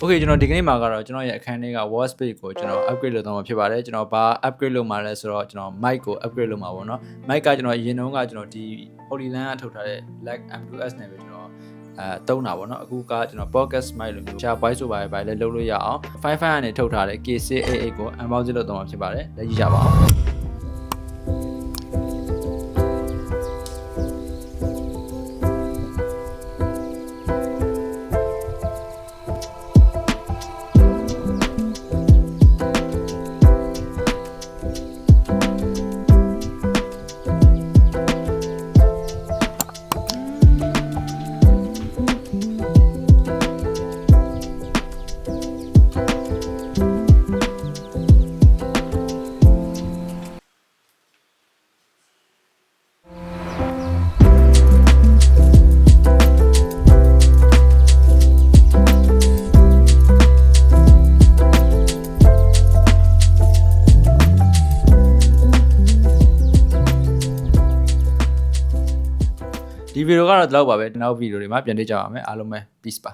โอเคကျွန်တော်ဒီကနေ့မှာကတော့ကျွန်တော်ရဲ့အခန်းထဲက wall space ကိုကျွန်တော် upgrade လုပ်တော့မှာဖြစ်ပါတယ်ကျွန်တော်ဘာ upgrade လုပ်မှာလဲဆိုတော့ကျွန်တော် mic ကို upgrade လုပ်မှာပေါ့နော် mic ကကျွန်တော်အရင်တုန်းကကျွန်တော်ဒီ Holyland ကထုတ်ထားတဲ့ Black M2S နဲ့ပဲကျွန်တော်အဲတုံးတာပေါ့နော်အခုကကျွန်တော် podcast mic လို့မျိုး share voice ဆိုပါပဲပဲလဲလုပ်လို့ရအောင် 55 ကနေထုတ်ထားတဲ့ K688 ကို unbox လုပ်တော့မှာဖြစ်ပါတယ်လက်ကြည့်ကြပါအောင် ဒီဗီဒီယိုကတော့ဒီလောက်ပါပဲနောက်ဗီဒီယိုတွေမှာပြန်တွေ့ကြပါမယ်အားလုံးပဲ peace ပါ